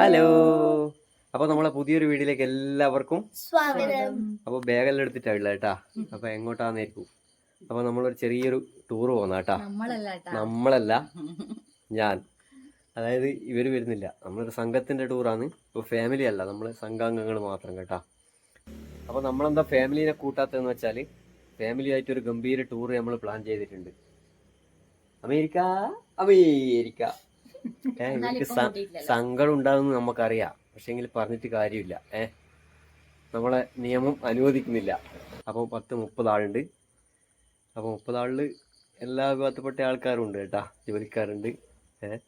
Hello. അപ്പൊ നമ്മളെ പുതിയൊരു വീഡിയോയിലേക്ക് എല്ലാവർക്കും സ്വാഗതം. അപ്പൊ ബാഗെല്ലാം എടുത്തിട്ടാ കേട്ടാ അപ്പൊ എങ്ങോട്ടാന്നായിരിക്കും അപ്പൊ നമ്മളൊരു ചെറിയൊരു ടൂർ പോകുന്ന കേട്ടാ നമ്മളല്ല നമ്മളല്ല ഞാൻ. അതായത് ഇവർ വരുന്നില്ല. നമ്മളൊരു സംഘത്തിന്റെ ടൂറാണ് ഇപ്പൊ ഫാമിലി അല്ല. നമ്മൾ സംഘാംഗങ്ങൾ മാത്രം കേട്ടാ. അപ്പൊ നമ്മളെന്താ ഫാമിലിനെ കൂട്ടാത്തതെന്ന് വെച്ചാൽ ഫാമിലി ആയിട്ട് ഒരു ഗംഭീര ടൂർ നമ്മൾ പ്ലാൻ ചെയ്തിട്ടുണ്ട്. America America. ഏ എന്നാലും ഇവർക്ക്. സങ്കടം ഉണ്ടാകുമെന്ന് നമുക്കറിയാം. പക്ഷെങ്കിൽ പറഞ്ഞിട്ട് കാര്യമില്ല. ഏ നമ്മളെ നിയമം അനുവദിക്കുന്നില്ല. അപ്പോൾ പത്ത് മുപ്പത് ആളുണ്ട്. അപ്പോൾ മുപ്പത് ആളിൽ എല്ലാ വിഭാഗത്തിൽപ്പെട്ട ആൾക്കാരും ഉണ്ട് കേട്ടാ. ജോലിക്കാരുണ്ട്. ഏ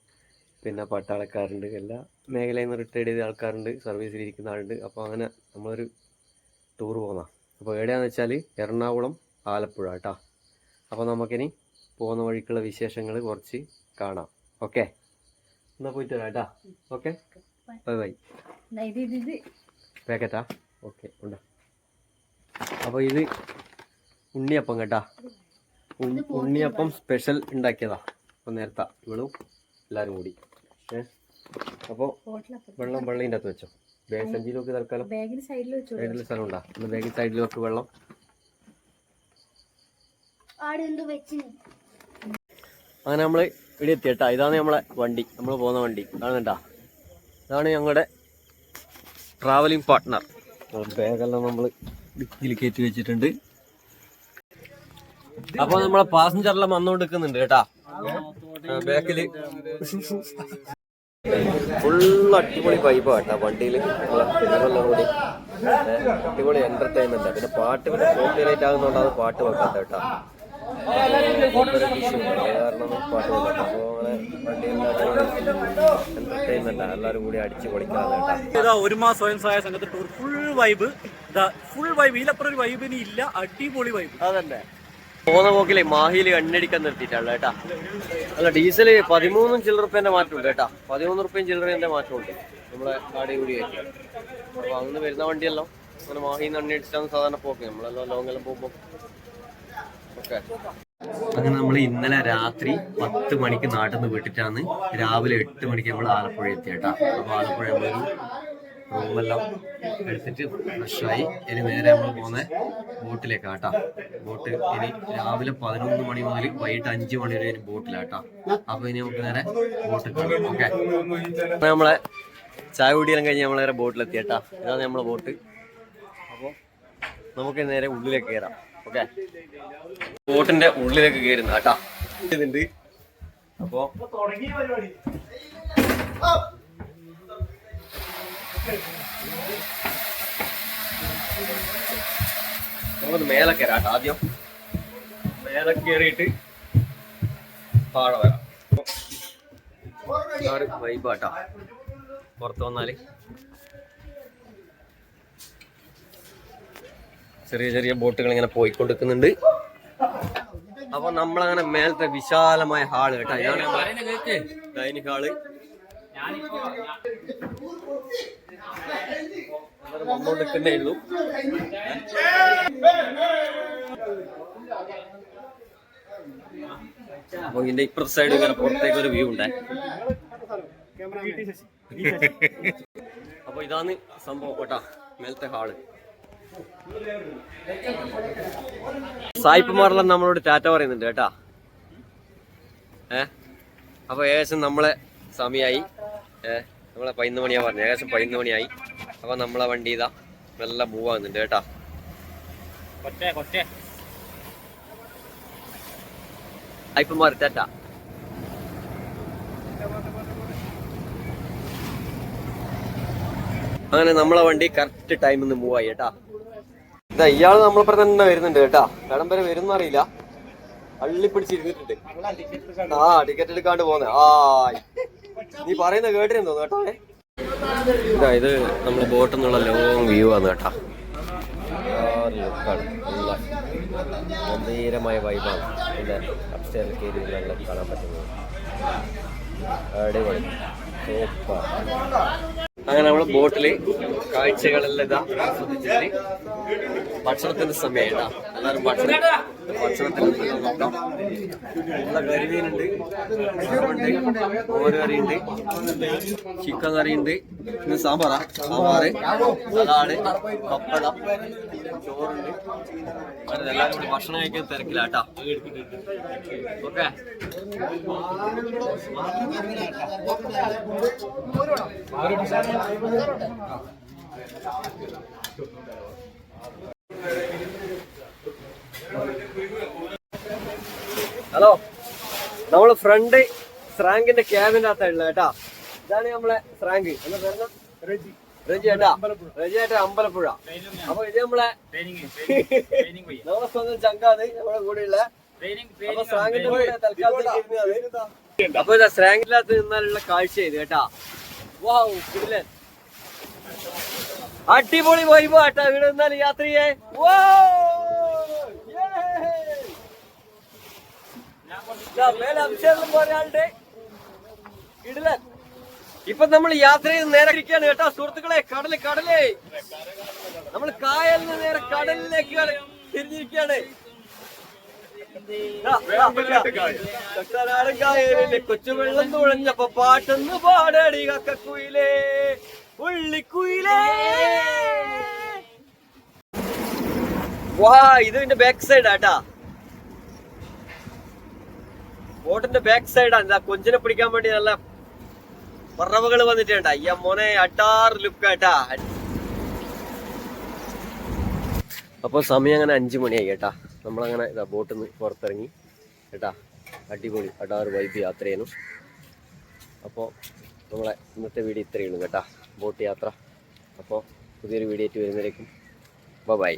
പിന്നെ പട്ടാളക്കാരുണ്ട്. എല്ലാ മേഖലയിൽ നിന്ന് റിട്ടയർഡ് ചെയ്ത ആൾക്കാരുണ്ട്. സർവീസിൽ ഇരിക്കുന്ന ആളുണ്ട്. അപ്പോൾ അങ്ങനെ നമ്മളൊരു ടൂർ പോകുന്ന അപ്പോൾ എവിടെയാണെന്ന് വെച്ചാൽ എറണാകുളം ആലപ്പുഴ കേട്ടാ. അപ്പോൾ നമുക്കിനി പോകുന്ന വഴിക്കുള്ള വിശേഷങ്ങൾ കുറച്ച് കാണാം. ഓക്കെ? എന്നാ പോയിട്ട് വരാം കേട്ടാ ഓക്കെ ബൈ ബൈ പാക്കറ്റാ ഓക്കെ ഉണ്ട് അപ്പോൾ ഇത് ഉണ്ണിയപ്പം കേട്ടാ. ഉണ്ണിയപ്പം സ്പെഷ്യൽ ഉണ്ടാക്കിയതാ. അപ്പോൾ നേരത്തെ ഇവളും എല്ലാവരും കൂടി. ഏ? അപ്പോൾ വെള്ളം വെള്ളം അകത്ത് വെച്ചോ. ബാഗ് സഞ്ചിയിലൊക്കെ തൽക്കാലം സൈഡിൽ സ്ഥലം ഉണ്ടാ ഒന്ന് ബാഗിൽ സൈഡിൽ വെക്ക് വെള്ളം അങ്ങനെ നമ്മൾ ഇവിടെ എത്തി കേട്ടാ ഇതാണ് നമ്മളെ വണ്ടി. നമ്മൾ പോകുന്ന വണ്ടി. കാണുന്നുണ്ടാ ഇതാണ് ഞങ്ങളുടെ ട്രാവലിംഗ് പാർട്ട്ണർ ബാഗെല്ലാം നമ്മൾ ഡിക്കിയിൽ കയറ്റി വെച്ചിട്ടുണ്ട്. അപ്പൊ നമ്മളെ പാസഞ്ചറെല്ലാം വന്നുകൊണ്ടിരിക്കുന്നുണ്ട് കേട്ടാ. ബാക്കിൽ. ഫുൾ അടിപൊളി വൈബാ കേട്ടാ വണ്ടിയിൽ കൂടി. അടിപൊളി എന്റർടൈൻമെന്റ് പിന്നെ പാട്ട് പിന്നെ അത് പാട്ട് വെക്കാത്ത കേട്ടാ. ഒരു മാസം സ്വയം സഹായ സംഘത്തിൽ tour full vibe full vibe ഇതിലപ്പുറം ഒരു വൈബ് ഇനി ഇല്ല. അടിപൊളി വൈബ് അതന്നെ. പോകുന്ന പോക്കിലെ മാഹിയിൽ എണ്ണടിക്കാൻ നിർത്തിയിട്ടാണ് കേട്ടാ. അല്ല ഡീസൽ പതിമൂന്നും ചില്ലറുപ്പേന്റെ മാറ്റമുണ്ട് കേട്ടാ. പതിമൂന്ന് റുപ്യയും ചില്ലറേന്റെ മാറ്റമുണ്ട്. നമ്മളെ കാടി കൂടി അപ്പൊ അന്ന് വരുന്ന വണ്ടിയല്ലോ. അങ്ങനെ മാഹിന്ന് എണ്ണടിച്ചാണ് സാധാരണ പോക്ക്. നമ്മളെല്ലാം ലോങ്ങെല്ലാം പോകുമ്പോ അങ്ങനെ നമ്മൾ ഇന്നലെ രാത്രി പത്ത് മണിക്ക് നാട്ടിൽ നിന്ന് വിട്ടിട്ടാണ് രാവിലെ എട്ട് മണിക്ക് നമ്മൾ ആലപ്പുഴ എത്തിയേട്ടാ. അപ്പൊ ആലപ്പുഴ നമ്മളൊരു റൂമെല്ലാം എടുത്തിട്ട് ഫ്രഷായി. ഇനി നേരെ നമ്മൾ പോകുന്ന ബോട്ടിലേക്ക് ആട്ടാ ബോട്ട് ഇനി രാവിലെ പതിനൊന്ന് മണി മുതൽ വൈകിട്ട് അഞ്ച് മണി വരെ ബോട്ടിലാട്ടാ. അപ്പൊ ഇനി നമുക്ക് നേരെ ബോട്ടിൽ കാണാം ഓക്കെ? നമ്മളെ ചായ കുടിയെല്ലാം കഴിഞ്ഞ് നമ്മൾ നേരെ ഇതാണ് നമ്മളെ ബോട്ട്. അപ്പോൾ നമുക്ക് നേരെ ഉള്ളിലേക്ക് കയറാം. ഓക്കെ. ബോട്ടിന്റെ ഉള്ളിലേക്ക് കയറുന്ന കേട്ടാ ഇതുണ്ട്. അപ്പോ നമുക്കൊന്ന് മേലെ കയറാം ആദ്യം. മേലെ കയറിയിട്ട് താഴെ വരാം. വൈബാട്ടാ പുറത്ത് വന്നാൽ. ചെറിയ ചെറിയ ബോട്ടുകൾ ഇങ്ങനെ പോയിക്കൊണ്ടിരിക്കുന്നുണ്ട്. അപ്പൊ നമ്മളങ്ങനെ മേലത്തെ വിശാലമായ ഹാൾ കേട്ടോ. ഇതാണ് ഡൈനിങ് ഹാൾ. വന്നോണ്ടിരിക്കുന്നേ ഉള്ളൂ. അപ്പൊ ഇതിന്റെ ഇപ്പുറത്തെ സൈഡ് ഇങ്ങനെ പുറത്തേക്ക് ഒരു വ്യൂ ഉണ്ട്. അപ്പൊ ഇതാണ് സംഭവം കേട്ടാ മേലത്തെ ഹാൾ. സായിപ്പുമാരെല്ലാം നമ്മളോട് ടാറ്റ പറയുന്നുണ്ട് കേട്ടാ. ഏ? അപ്പൊ ഏകദേശം നമ്മളെ സമയമായി ഏ? നമ്മളെ പതിനൊന്ന് മണിയാ പറഞ്ഞു ഏകദേശം പതിനൊന്ന് മണിയായി. അപ്പൊ നമ്മളെ വണ്ടി ഇതാ നല്ല മൂവ് ആകുന്നുണ്ട് കേട്ടാ. സായിപ്പുമാർ ടാറ്റ. അങ്ങനെ നമ്മളെ വണ്ടി കറക്റ്റ് ടൈമിൽ നിന്ന് മൂവ് ആയി കേട്ടാ. ഇതാ ഇയാൾ നമ്മളിപ്പോ തന്നെ വരുന്നുണ്ട് കേട്ടാ. കടം വരെ വരുന്ന അറിയില്ല. അള്ളി പിടിച്ചിരുന്നിട്ടുണ്ട്. ആ ടിക്കറ്റ് എടുക്കാണ്ട് പോന്നെ. ആ നീ പറയുന്ന കേട്ടിരുന്നോ കേട്ടോ? ഇതാ ഇത് നമ്മൾ ബോട്ടിൽ നിന്നുള്ള ലോങ് വ്യൂ ആണ് കേട്ടാ. ഗംഭീരമായ വൈബാണ് നല്ല കാണാൻ പറ്റുന്നത്. അടിപൊളി. സൂപ്പർ. അങ്ങനെ നമ്മൾ ബോട്ടിൽ കാഴ്ചകളെല്ലാം ഇതാ ആസ്വദിച്ചിട്ട് ഭക്ഷണത്തിന്റെ സമയം കേട്ടാ എല്ലാവരും ഭക്ഷണം ഭക്ഷണത്തിന് നോക്കാം. നല്ല കരിമീനുണ്ട് ഉണ്ട് മോര് കറിയുണ്ട് ചിക്കൻ കറിയുണ്ട് ഇന്ന് സാമ്പാറാ. സാമ്പാറ് സലാഡ് പപ്പടം ചോറുണ്ട്. അങ്ങനെ എല്ലാവരും കൂടി ഭക്ഷണം കഴിക്കാൻ തിരക്കിലാട്ടാ ഓക്കെ? ഹലോ. നമ്മൾ ഫ്രണ്ട് സ്രാങ്കിന്റെ ക്യാബിന്റെ ഉള്ളത് കേട്ടാ. ഇതാണ് നമ്മളെ സ്രാങ്ക് എന്താ? റജി. ഏട്ടാ. റജി ഏട്ടാ അമ്പലപ്പുഴ. അപ്പൊ ഇത് നമ്മളെ നമ്മളെ സ്വന്തം ചങ്കാണ് നമ്മളെ കൂടെയുള്ള. അപ്പൊ സ്രാങ്കിന്റെ കൂടെ തൽക്കാലത്തേക്ക് ഇരുന്നത് അപ്പൊ ഇതാ അകത്ത് നിന്നാലുള്ള കാഴ്ച ഇത് കേട്ടാ. അടിപൊളി വൈബ് ആട്ടാ ഇവിടെ നിന്നാൽ യാത്ര ചെയ്യേ മേലെ അഭിഷേകം പോരാളുടെ കിടിലൻ ഇപ്പൊ നമ്മൾ യാത്ര ചെയ്ത് നേരെ ഇരിക്കുകയാണ് കേട്ടോ സുഹൃത്തുക്കളെ. കടൽ കടലേ. നമ്മൾ കായലിന് നേരെ കടലിലേക്ക് തിരിഞ്ഞിരിക്കുകയാണ്. കട്ടനാടൻ കായലിലെ കൊച്ചു വെള്ളം തുഴഞ്ഞപ്പോ പാട്ടൊന്ന് പാടടി കക്കക്കുയിലേ ഉള്ളിക്കുയിലേ. വാ ഇത് ഇതിന്റെ ബാക്ക് സൈഡ് ആട്ടാ ബോട്ടിന്റെ ബാക്ക് സൈഡാണ് ഇതാ കൊഞ്ചിനെ പിടിക്കാൻ വേണ്ടി നല്ല പറവകൾ വന്നിട്ടുണ്ട്. അയ്യ മോനെ അട്ടാർ ലുക്ക് ആട്ടാ അപ്പൊ സമയം അങ്ങനെ അഞ്ചു മണിയായി കേട്ടാ. നമ്മളങ്ങനെ ഇതാ ബോട്ടിൽ നിന്ന് പുറത്തിറങ്ങി. കേട്ടാ അടിപൊളി. അടാറ് വൈബ് യാത്ര ചെയ്യുന്നു. അപ്പോൾ നമ്മളെ ഇന്നത്തെ വീഡിയോ ഇത്രയേ ഉള്ളൂ കേട്ടാ. ബോട്ട് യാത്ര. അപ്പോൾ പുതിയൊരു വീഡിയോ ആയിട്ട് വരുന്നതിലേക്കും ബൈ